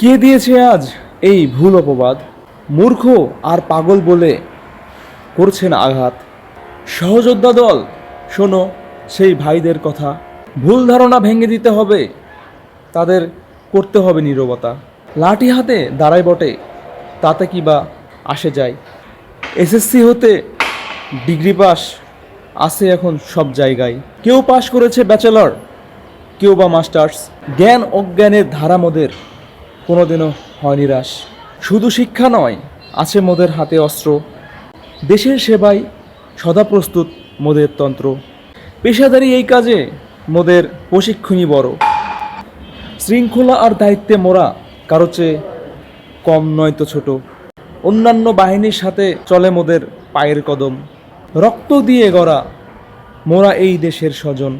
কে দিয়েছে আজ এই ভুল অপবাদ? মূর্খ আর পাগল বলে করছেন আঘাত। সহযোদ্ধা দল, শোনো সেই ভাইদের কথা। ভুল ধারণা ভেঙে দিতে হবে, তাদের করতে হবে নীরবতা। লাঠি হাতে দাঁড়ায় বটে, তাতে কি বা আসে যায়? এসএসসি হতে ডিগ্রি পাস, আছে এখন সব জায়গায়। কেউ পাশ করেছে ব্যাচেলর, কেউ বা মাস্টার্স। জ্ঞান অজ্ঞানের ধারা মোদের। কোনোদিনও হয় নিরাশ। শুধু শিক্ষা নয়, আছে মোদের হাতে অস্ত্র। দেশের সেবায় সদা প্রস্তুত মোদের তন্ত্র। পেশাদারি এই কাজে মোদের প্রশিক্ষণই বড়। শৃঙ্খলা আর দায়িত্বে মোরা কারও চেয়ে কম নয় তো ছোট। অন্যান্য বাহিনীর সাথে চলে মোদের পায়ের কদম। রক্ত দিয়ে গড়া মোরা এই দেশের স্বজন।